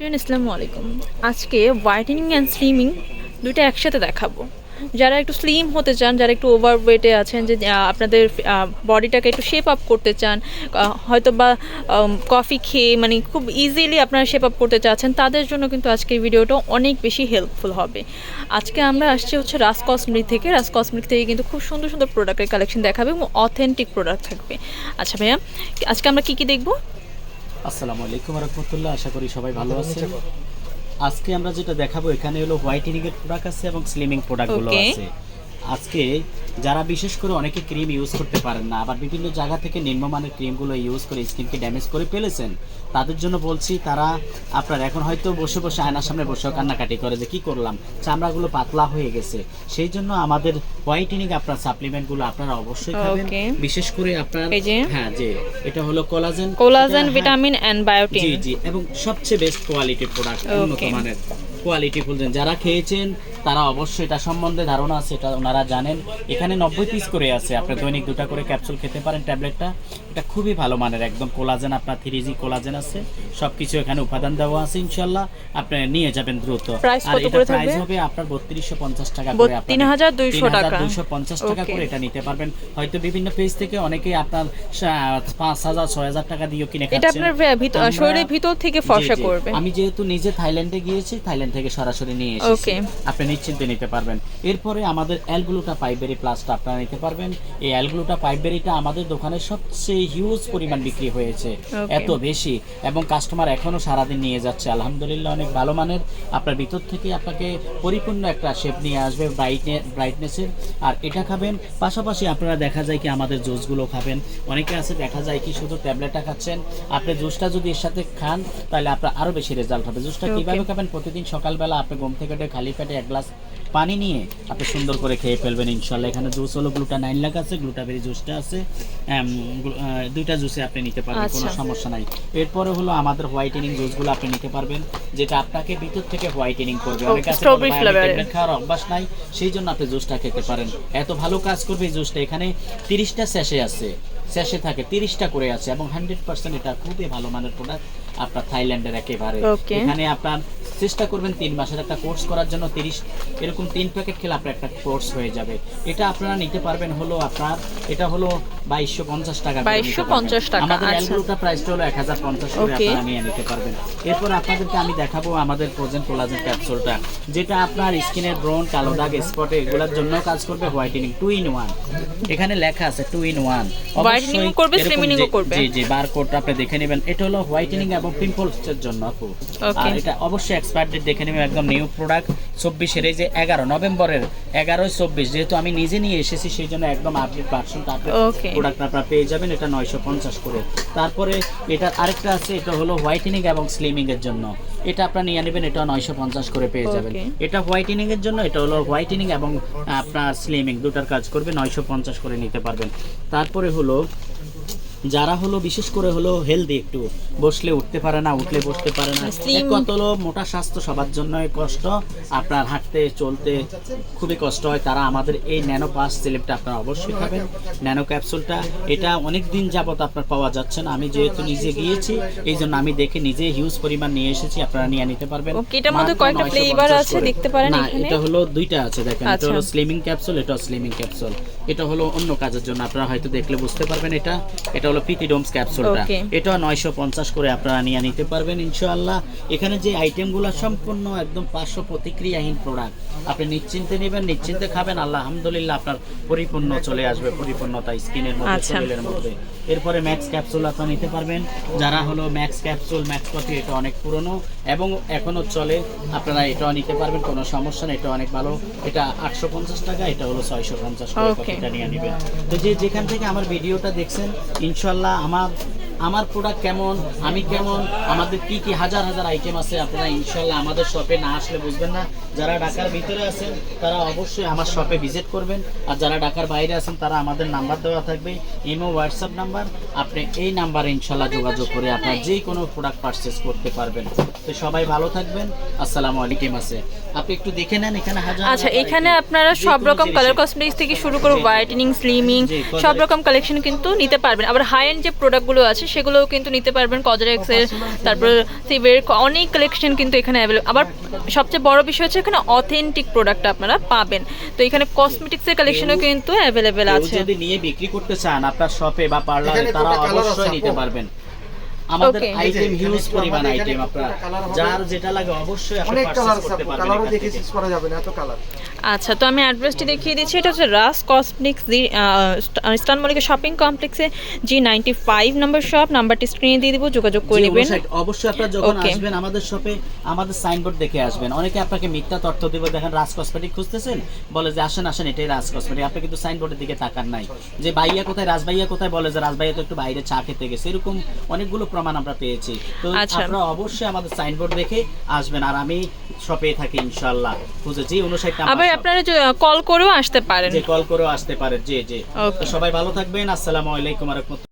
Friend আসসালামু আলাইকুম। আজকে হোয়াইটেনিং অ্যান্ড স্লিমিং দুইটা একসাথে দেখাবো। যারা একটু স্লিম হতে চান, যারা একটু ওভার ওয়েটে আছেন, যে আপনাদের বডিটাকে একটু শেপ আপ করতে চান হয়তো বা কফি খেয়ে মানে খুব ইজিলি আপনারা শেপ আপ করতে চাচ্ছেন, তাদের জন্য কিন্তু আজকের ভিডিওটা অনেক বেশি হেল্পফুল হবে। আজকে আমরা আসছি হচ্ছে রাস কসমেটিক থেকে। রাস কসমেটিক থেকে কিন্তু খুব সুন্দর সুন্দর প্রোডাক্টের কালেকশন দেখাবে এবং অথেন্টিক প্রোডাক্ট থাকবে। আচ্ছা ভাইয়া, আজকে আমরা কি কি দেখব? আসসালামু আলাইকুম রহমতুল্লাহ আশা করি সবাই ভালো আছেন। আজকে আমরা যেটা দেখাবো এখানে হলো হোয়াইটেনিং এর প্রোডাক্ট আছে এবং স্লিমিং প্রোডাক্টগুলো আছে। আজকে যারা বিশেষ করে অনেকে ক্রিম ইউজ করতে পারেন না আবার বিভিন্ন জায়গা থেকে নিম্নমানের ক্রিমগুলো ইউজ করে স্কিনকে ড্যামেজ করে ফেলেছেন তাদের জন্য বলছি তারা আপনার এখন হয়তো বসে বসে আয়নার সামনে বসে কান্নাকাটি করে যে কি করলাম চামড়াগুলো পাতলা হয়ে গেছে। সেই জন্য আমাদের হোয়াইটেনিং আপনার সাপ্লিমেন্টগুলো আপনারা অবশ্যই খাবেন। বিশেষ করে আপনার হ্যাঁ যে এটা হলো collagen collagen vitamin and biotin জি জি এবং সবচেয়ে বেস্ট কোয়ালিটির প্রোডাক্ট উন্নত মানের। কোয়ালিটি ফুলছেন যারা খেয়েছেন তারা অবশ্যই এটা সম্বন্ধে ধারণা আছে এটা ওনারা জানেন। এখানে নব্বই পিস করে আছে আপনি দৈনিক দুটা করে ক্যাপসুল খেতে পারেন ট্যাবলেটটা এটা খুবই ভালো মানের একদম কোলাজেন আপনার থ্রি জি কোলাজেন আছে। সবকিছু এখানে উপাদান দেওয়া আছে ইনশাল্লাহ আপনি নিয়ে যাবেন দ্রুত। আর এটা প্রাইস হবে আপনার বত্রিশশো পঞ্চাশ টাকা করে আপনার 3200 টাকা। দুইশো পঞ্চাশ টাকা করে এটা নিতে পারবেন। হয়তো বিভিন্ন পেজ থেকে অনেকেই আপনার পাঁচ হাজার ছয় হাজার টাকা দিয়েও কিনে এটা আপনার শরীরের ভিতর থেকে ফর্সা। করবে। আমি যেহেতু নিজে থাইল্যান্ডে গিয়েছি থাইল্যান্ড থেকে সরাসরি নিয়ে এসেছি। আপনি নিশ্চিন্তে নিতে পারবেন। এরপরে আমাদের অ্যালগ্লুটা পাইপবেরি প্লাসটা আপনারা নিতে পারবেন। এই অ্যালগ্লুটা পাইপবেরিটা আমাদের দোকানে সবচেয়ে হিউজ পরিমাণ বিক্রি হয়েছে। এত বেশি। এবং কাস্টমার এখনও সারাদিন নিয়ে যাচ্ছে। আলহামদুলিল্লাহ অনেক ভালো মানের। আপনার ভিতর থেকে আপনাকে পরিপূর্ণ একটা শেপ নিয়ে আসবে ব্রাইটনে ব্রাইটনেসের আর এটা খাবেন। পাশাপাশি আপনারা দেখা যায় কি আমাদের জুসগুলো খাবেন। অনেকে আছে দেখা যায় কি শুধু ট্যাবলেটটা খাচ্ছেন। আপনি জুসটা যদি এর সাথে খান তাহলে আপনার আরও বেশি রেজাল্ট হবে। জুসটা. কীভাবে খাবেন? প্রতিদিন সকালবেলা আপনি ঘুম থেকে খালি পেটে এক গ্লাস পানি নিয়ে আপনি সুন্দর করে খেয়ে ফেলবেন ইনশাল্লাহ এখানে জুস হলো গ্লুটা নাইন লাখ আছে গ্লুটাবেরি জুসটা আছে দুইটা জুসে আপনি নিতে পারবেন কোনো আচ্ছা। সমস্যা নাই। এরপরে হলো আমাদের হোয়াইটেনিং জুসগুলো আপনি নিতে পারবেন যেটা আপনাকে ভিতর থেকে হোয়াইটেনিং করবে। অনেকে আছে খাওয়ার অভ্যাস নাই। সেই জন্য আপনি জুসটা খেতে পারেন। এত ভালো কাজ করবে এই জুসটা। এখানে তিরিশটা স্যাশে আছে। স্যাশে থাকে তিরিশটা করে আছে এবং হান্ড্রেড পার্সেন্ট এটা খুবই ভালো মানের প্রোডাক্ট আপনার থাইল্যান্ডের একেবারে। এখানে আপনার চেষ্টা করবেন তিন মাসের একটা কোর্স করার জন্য তিরিশ এরকম তিন প্যাকেট খেলে আপনার একটা কোর্স হয়ে যাবে। এটা আপনারা নিতে পারবেন হলো আপনার এটা হলো বাইশশো পঞ্চাশ টাকা 2250 পারবেন। টাকা, আমাদের আচ্ছা। অ্যালগুলোটা প্রাইসটা হলো এক হাজার পঞ্চাশ আপনারা নিয়ে নিতে পারবেন। এরপর আপনাদেরকে আমি দেখাবো আমাদের ফ্রোজেন কোলাজেন ক্যাপসুলটা যেটা আপনার স্কিনের ব্রন কালো দাগ স্পটে এগুলোর জন্য কাজ করবে হোয়াইটেনিং টু ইন ওয়ান এখানে লেখা আছে টু ইন ওয়ান ও করবে, ও করবে। জি জি বারকোডটা আপনি দেখে নেবেন। এটা হলো হোয়াইটেনিং এবং পিম্পলস এর জন্য আপু। আর এটা অবশ্যই এক্সপায়ার ডেট দেখে নেবেন একদম নিউ প্রোডাক্ট চব্বিশের এই যে এগারো নভেম্বরের এগারোই চব্বিশ যেহেতু আমি নিজে নিয়ে এসেছি সেই জন্য একদম আপডেট আপডেট প্রোডাক্ট আপনারা পেয়ে যাবেন এটা নয়শো পঞ্চাশ করে। তারপরে এটা আরেকটা আছে এটা হলো হোয়াইটেনিং এবং স্লিমিং এর জন্য। এটা আপনারা নিয়ে নেবেন এটা নয়শো পঞ্চাশ করে পেয়ে যাবেন. এটা হোয়াইটেনিং এর জন্য এটা হলো হোয়াইটেনিং এবং আপনার স্লিমিং দুটার কাজ করবে নয়শো পঞ্চাশ করে নিতে পারবেন। তারপরে হলো যারা হলো বিশেষ করে হলো হেলদি একটু বসলে উঠতে পারে না উঠলে বসতে পারে না। কত হলো মোটা স্বাস্থ্য সবার জন্যই কষ্ট আপনার হাঁটতে চলতে খুবই কষ্ট হয়। তারা আমাদের এই ন্যানো পাস সিলিপটা আপনারা অবশ্যই খাবেন। ন্যানো ক্যাপসুলটা এটা অনেক দিন যাবত আপনার পাওয়া যাচ্ছে না। আমি যেহেতু নিজে গিয়েছি এই জন্য আমি দেখে নিজে হিউজ পরিমাণ নিয়ে এসেছি আপনারা নিয়ে নিতে পারবেন। এটার মধ্যে কয়েকটা 950 flavor আছে, দেখতে পারেন এখানে। এটা হলো দুইটা আছে দেখেন এটা আচ্ছা। হলো স্লিমিং ক্যাপসুল এটা স্লিমিং ক্যাপসুল এটা হলো অন্য কাজের জন্য আপনারা হয়তো দেখলে বুঝতে পারবেন এটা। এটা হলো পিটিডোমস ক্যাপসুলটা এটা নয়শো পঞ্চাশ করে আপনারা নিয়ে নিতে পারবেন ইনশাআল্লাহ। এখানে যে আইটেমগুলো সম্পূর্ণ একদম পার্শ্ব প্রতিক্রিয়াহীন প্রোডাক্ট আপনি নিশ্চিন্তে নেবেন নিশ্চিন্তে খাবেন। আল্লাহ আলহামদুলিল্লাহ আপনার পরিপূর্ণ চলে আসবে পরিপূর্ণতা স্কিনের মধ্যে আচ্ছা। শরীরের মধ্যে। এরপরে ম্যাক্স ক্যাপসুল আপনারা নিতে পারবেন। যারা হলো ম্যাক্স ক্যাপসুল ম্যাক্স কফি এটা অনেক পুরনো এবং এখনও চলে আপনারা এটাও নিতে পারবেন কোনো সমস্যা নেই এটা অনেক ভালো। এটা আটশো পঞ্চাশ টাকা এটা হলো ছয়শো পঞ্চাশ টাকা. কফিটা নিয়ে নেবেন। তো যে যেখান থেকে আমার ভিডিওটা দেখছেন ইনশাল্লাহ আমার আমার প্রোডাক্ট কেমন আমি কেমন আমাদের কি কি হাজার হাজার আইটেম আছে আপনারা ইনশাল্লাহ আমাদের শপে না আসলে বুঝবেন না। যারা ঢাকার ভিতরে আছেন তারা অবশ্যই আমার শপে ভিজিট করবেন। আর যারা ঢাকার বাইরে আছেন তারা আমাদের নাম্বার দেওয়া থাকবে ইমো হোয়াটসঅ্যাপ নাম্বার আপনি এই নাম্বারে ইনশাল্লাহ যোগাযোগ করে আপনার যে কোনো প্রোডাক্ট পারচেস করতে পারবেন। তো সবাই ভালো থাকবেন। আসসালামু আলাইকুম আছে। আপনি একটু দেখে নেন এখানে হাজার আচ্ছা এখানে আপনারা সব রকম কালার কসমেটিক্স থেকে শুরু করে। হোয়াইটেনিং স্লিমিং সব রকম কালেকশন কিন্তু নিতে পারবেন। আবার হাই এন্ড যে প্রোডাক্টগুলো আছে সেগুলোও কিন্তু নিতে পারবেন কজার কজরেক্সের তারপর সিভের অনেক কালেকশন কিন্তু এখানে অ্যাভেলেবল আবার সবচেয়ে বড় বিষয় হচ্ছে এখানে অথেন্টিক প্রোডাক্ট আপনারা পাবেন। তো এখানে কসমেটিক্সের কালেকশনও কিন্তু অ্যাভেলেবেল আছে। যদি নিয়ে বিক্রি করতে চান আপনার শপে বা পার্লারে তারা অবশ্যই নিতে পারবেন। আমাদের আইটেম হিউজ পরিমাণ আইটেম আপনারা। যার যেটা লাগে অবশ্যই আপনি অনেক কালার পারচেজ আছে করতে পারবেন কালারও দেখে। শেষ করা যাবে না এত কালার আচ্ছা তো আমি অ্যাড্রেসটি দেখিয়ে দিচ্ছি। এটা হচ্ছে Raas cosmetics G Eastern Mallika shopping কমপ্লেক্সে জি নাইনটি ফাইভ নম্বর শপ নাম্বারটি স্ক্রিনে দিয়ে দিব যোগাযোগ করে নেবেন। অবশ্যই আপনারা যখন আসবেন আমাদের শপে আমাদের সাইনবোর্ড দেখে আসবেন। অনেকে আপনাকে মিথ্যা তথ্য দিব দেখেন রাজ কসমেটিক খুঁজতেছেন বলে যে আসেন আসেন এটাই রাজ কসমেটিক আপনি কিন্তু সাইনবোর্ডের দিকে তাকান নাই। যে ভাইয়া কোথায়? রাজ ভাইয়া কোথায়? বলে যে রাজ ভাইয়া তো একটু বাইরে চা খেতে গেছে। এরকম অনেকগুলো প্রমাণ আমরা পেয়েছি। তো আচ্ছা। আপনারা অবশ্যই আমাদের সাইনবোর্ড দেখে আসবেন আর আমি শপে থাকি ইনশাআল্লাহ। জি উনষাট আবার আপনারা কল করেও আসতে পারেন। যে কল করেও আসতে পারেন জি জি। সবাই ভালো থাকবেন আসসালামু আলাইকুম রহমতুল্লাহ।